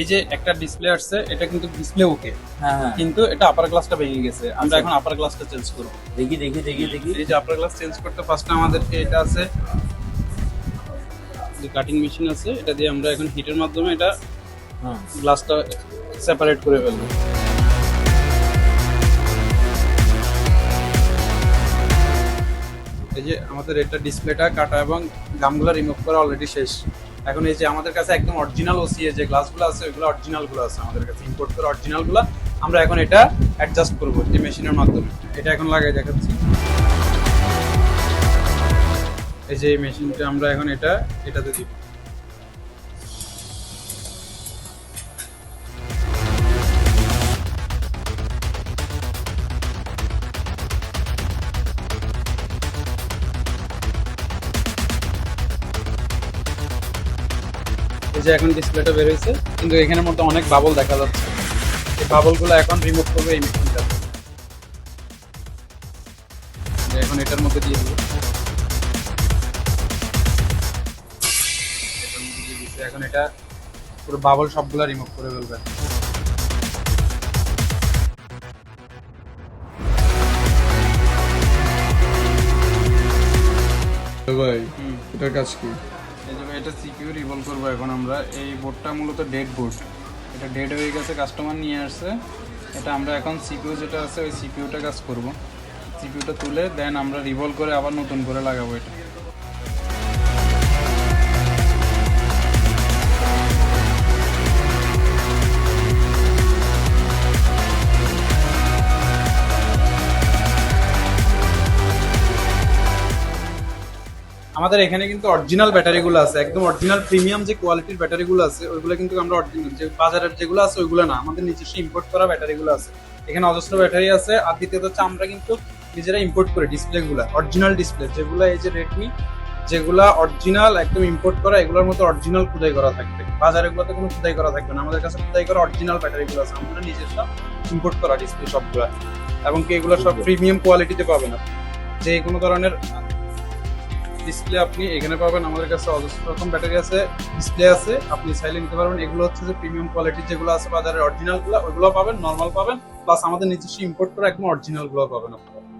এই যে একটা ডিসপ্লে আসছে এটা কিন্তু ডিসপ্লে ওকে হ্যাঁ হ্যাঁ। কিন্তু এটা আপার গ্লাসটা ভেঙে গেছে। আমরা এখন আপার গ্লাসটা চেঞ্জ করব। দেখি দেখি দেখি দেখি। এই যে আপার গ্লাস চেঞ্জ করতে ফার্স্টে আমাদেরকে এটা আছে যে কাটিং মেশিন আছে এটা দিয়ে আমরা এখন হিটের মাধ্যমে এটা হ্যাঁ। গ্লাসটা সেপারেট করে ফেলব। এই যে আমাদের এটা ডিসপ্লেটা কাটা এবং গামগুলো রিমুভ করা অলরেডি শেষ। এখন এই যে আমাদের কাছে একদম অরিজিনাল ওসিএ যে গ্লাসগুলো আছে, ওইগুলো অরিজিনালগুলো আছে আমাদের কাছে। ইম্পোর্ট করে অরিজিনালগুলো আমরা এখন এটা অ্যাডজাস্ট করব যে মেশিনের মাধ্যমে। এটা এখন লাগাই দেখাচ্ছি। এই যে এই মেশিনটা আমরা এখন এটা, এটাতে দিব। যে এখন ডিসপ্লেটা বের হয়েছে কিন্তু এখানের মধ্যে অনেক বাবল দেখা যাচ্ছে। এই বাবলগুলো এখন রিমুভ করবে এই মেশিনটা এখন এটার মধ্যে দিয়ে দিব। এখন এটা পুরো বাবল সবগুলো রিমুভ করে ফেলবে। ভাই এটার কাজ কি? এই যে এটা সিকিউ রিভলভ করব এখন আমরা। এই বোর্ডটা মূলত ডেড বোর্ড এটা ডেড হয়ে গেছে কাস্টমার নিয়ে আসছে। এটা আমরা এখন সিকিউ যেটা আছে, ওই সিকিউটা কাজ করব। সিকিউটা তুলে দেন আমরা রিভলভ করে আবার নতুন করে লাগাবো এটা। আমাদের এখানে কিন্তু অরিজিনাল ব্যাটারিগুলো আছে একদম অরিজিনাল প্রিমিয়াম যে কোয়ালিটির ব্যাটারিগুলো আছে ওইগুলো কিন্তু আমরা অরিজিনাল যে বাজারের যেগুলো আছে ওইগুলো না আমাদের নিজস্ব ইম্পোর্ট করা ব্যাটারিগুলো আছে। এখানে অজস্র ব্যাটারি আছে আর দ্বিতীয়ত হচ্ছে আমরা কিন্তু নিজেরা ইম্পোর্ট করি ডিসপ্লেগুলো অরিজিনাল ডিসপ্লে যেগুলো এই যে রেডমি যেগুলা অরিজিনাল একদম ইম্পোর্ট করা এগুলোর মতো অরিজিনাল খুদাই করা থাকবে। বাজারে গুলোতে কোনো খুদাই করা থাকবে না আমাদের কাছে খুদাই করা অরিজিনাল ব্যাটারিগুলো আছে আমরা নিজস্ব ইম্পোর্ট করা ডিসপ্লে সবগুলো। এবং কি এগুলো সব প্রিমিয়াম কোয়ালিটিতে পাবেন আপনি। যে কোনো ধরনের ডিসপ্লে আপনি এখানে পাবেন। আমাদের কাছে অজস্র রকম ব্যাটারি আছে ডিসপ্লে আছে। আপনি চাইলে নিতে পারবেন। এগুলো হচ্ছে যে প্রিমিয়াম কোয়ালিটির যেগুলো আছে বাজারের অরিজিনালগুলো ওইগুলো পাবেন নর্মাল পাবেন। প্লাস আমাদের নিজস্ব ইম্পোর্ট করা একদম অরিজিনালগুলো পাবেন আপনারা।